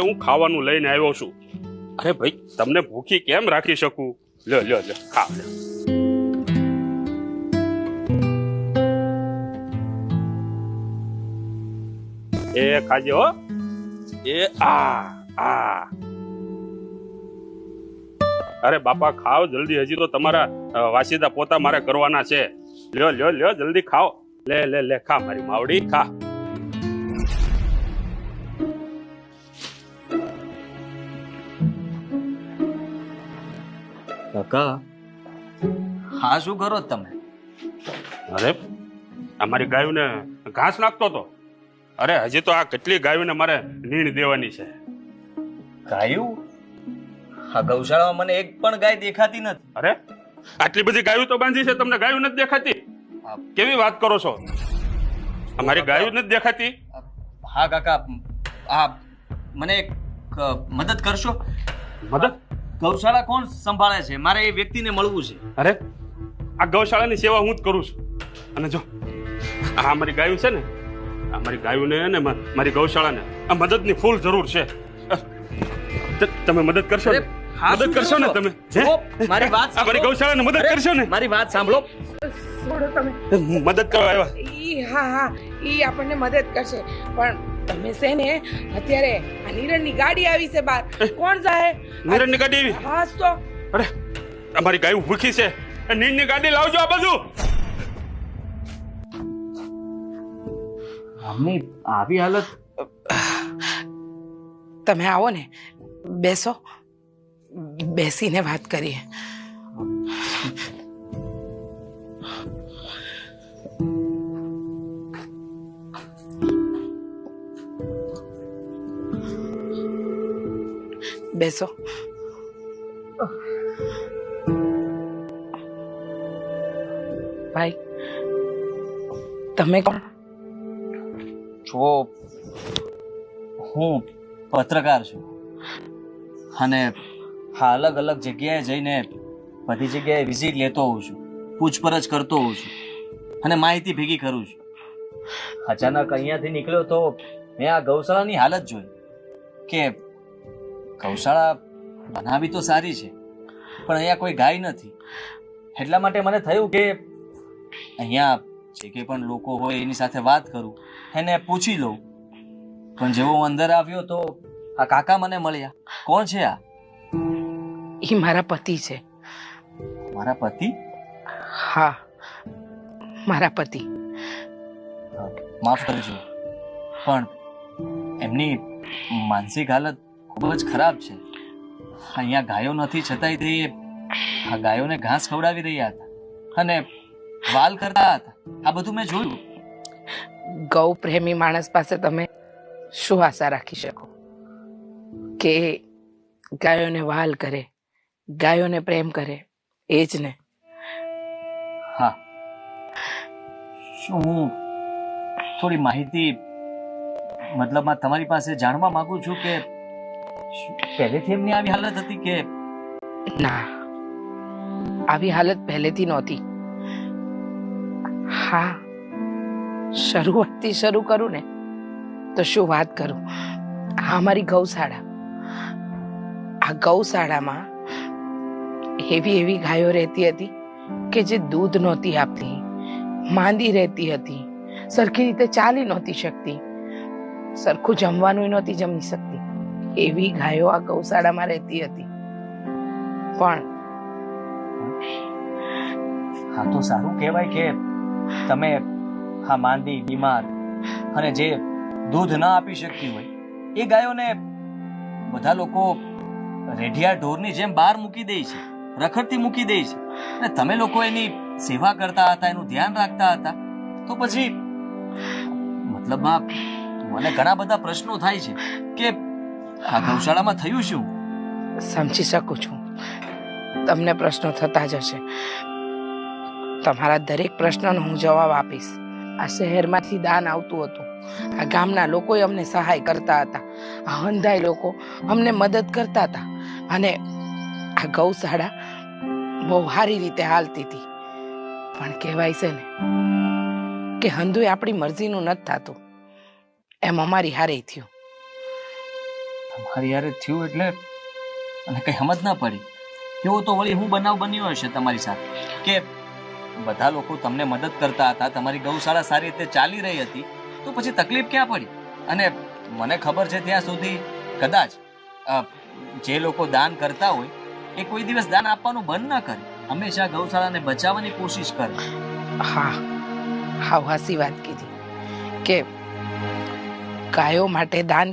હું ખાવાનું લઈને આવ્યો છું. અરે ભાઈ, તમને ભૂખી કેમ રાખી શકું? લ્યો લ્યો લ્યો ખા લ્યો. એ ખાજે હો. એ આ આ. અરે બાપા, ખાઓ જલ્દી. હજી તો તમારા વાસીદા પોતા મારે કરવાના છે. લ્યો લ્યો લ્યો, જલ્દી ખાઓ. લે લે લે, ખા મારી માવડી, ખા. કાકા. હા શું કરો તમે? અરે અમારી ગાયોને ઘાસ નાખતો તો અરે હજી તો આ કેટલી ગાયોને મારે નીણ દેવાની છે. ગાયું? આ ગૌશાળામાં મને એક પણ ગાય દેખાતી નથી. અરે આટલી બધી ગાયો તો બાંધી છે તમને ગાયો નથી દેખાતી? કેવી વાત કરો છો? અમારી ગાયો નથી દેખાતી? હા કાકા. આ મને એક મદદ કરશો? મદદ? ગૌશાળા કોણ સંભાળે છે? મારે એ વ્યક્તિને મળવું છે. અરે આ ગૌશાળાની સેવા હું જ કરું છું. અને જો આ અમારી ગાયું છે ને આ મારી ગાયોને ને મારી ગૌશાળાને આ મદદની ફૂલ જરૂર છે. તમે મદદ કરશો ને? મદદ કરશો ને તમે? જુઓ, મારી વાત મારી ગૌશાળાને મદદ કરશો ને? મારી વાત સાંભળો. છોડો તમે. મદદ કરવા આવ્યા. ઈ હા હા ઈ આપણને મદદ કરશે. પણ તમે છે ને અત્યારે આ નીરણની ગાડી આવી છે બાર. કોણ જાય? નીરણની ગાડી આવી? હા તો. અરે અમારી ગાય ભૂખી છે. એ નીરની ગાડી લાવજો આ બાજુ. મમ્મી આવી હાલત તમે આવો ને. બેસો. બેસીને વાત કરીએ. બેસો ભાઈ તમે કોણ? જો હું પત્રકાર છું. અને અલગ અલગ જગ્યાએ જઈને બધી જગ્યાએ વિઝિટ લેતો હોઉં છું. પૂછપરછ કરતો હોઉં છું. અને માહિતી ભેગી કરું છું. અચાનક અહીંયાથી નીકળ્યો તો મેં આ ગૌશાળાની હાલત જોઈ કે ગૌશાળા બનાવી તો સારી છે પણ અહીંયા કોઈ ગાય નથી. એટલા માટે મને થયું કે અહીંયા જે કંઈ પણ લોકો હોય એની સાથે વાત કરું એને પૂછી લઉં. પણ જેવો હું અંદર આવ્યો તો આ કાકા મને મળ્યા. કોણ છે આ? એ મારા પતિ છે. મારા પતિ? હા મારા પતિ. માફ કરજો. પણ એમની માનસિક હાલત ખૂબ જ ખરાબ છે. અહીંયા ગાયો નથી છતાંય તે આ ગાયોને ઘાસ ખવડાવી રહ્યા હતા. અને વાલ કરતા હતા. આ બધું મેં જોયું. ગૌ પ્રેમી માણસ પાસે તમે શું આશા રાખી શકો? કે ગાયોને વાલ કરે ગાયોને પ્રેમ કરે એ જ ને? હા. શું હું થોડી માહિતી મતલબમાં તમારી પાસે જાણવા માંગુ છું કે પહેલેથી એમની આવી હાલત હતી કે? ના. આવી હાલત પહેલેથી નહોતી. હા. શરૂઆતથી શરૂ કરું ને, તો શું વાત કરું? આ અમારી ગૌશાળા. આ ગૌશાળામાં એવી એવી ગાયો રહેતી હતી કે જે દૂધ નહોતી આપતી, માંદી રહેતી હતી, સરખી રીતે ચાલી નહોતી શકતી, સરખું જમવાનું નહોતી જમી શકતી. એવી ગાયો આ ગૌશાળામાં રહેતી હતી. પણ હા, તો સારું કહેવાય કે તમે હા માંદી, બીમાર અને જે દૂધ ના આપી શકતી હોય, એ ગાયોને બધા લોકો રેઢિયા ઢોરની જેમ બહાર મૂકી દે છે, રખડતી મૂકી દે છે. અને તમે લોકો એની સેવા કરતા હતા, એનું ધ્યાન રાખતા હતા, તો પછી મતલબમાં મને ઘણા બધા પ્રશ્નો થાય છે કે આ ગૌશાળામાં થયું શું? સમજી શકું છું. તમને પ્રશ્નો થતા જ હશે. તમારા દરેક પ્રશ્નનો હું જવાબ આપીશ. આ શહેરમાંથી દાન આવતું હતું. આ ગામના લોકોએ અમને સહાય કરતા હતા. આ હંધાઈ લોકો અમને મદદ કરતા હતા. અને આ ગૌશાળા બહુ સારી રીતે હાલતી હતી. પણ કહેવાય છે ને કે હંધુય આપણી મરજીનું નથી થતું. એમ અમારી હારે થયું. તમારી યારે થયું એટલે અને કંઈ સમજ ના પડી. એવો તો વળી હું બનાવ બન્યો હશે તમારી સાથે. કે બધા લોકો તમને મદદ કરતા હતા, તમારી ગૌશાળા સારી રીતે ચાલી રહી હતી, તો પછી તકલીફ ક્યાં પડી? અને મને ખબર છે ત્યાં સુધી કદાચ જે લોકો દાન કરતા હોય, એ કોઈ દિવસ દાન આપવાનું બંધ ના કરે. હંમેશા ગૌશાળાને બચાવવાની કોશિશ કરે. હા. હા હાસી વાત કીધી. કે ગાયો માટે દાન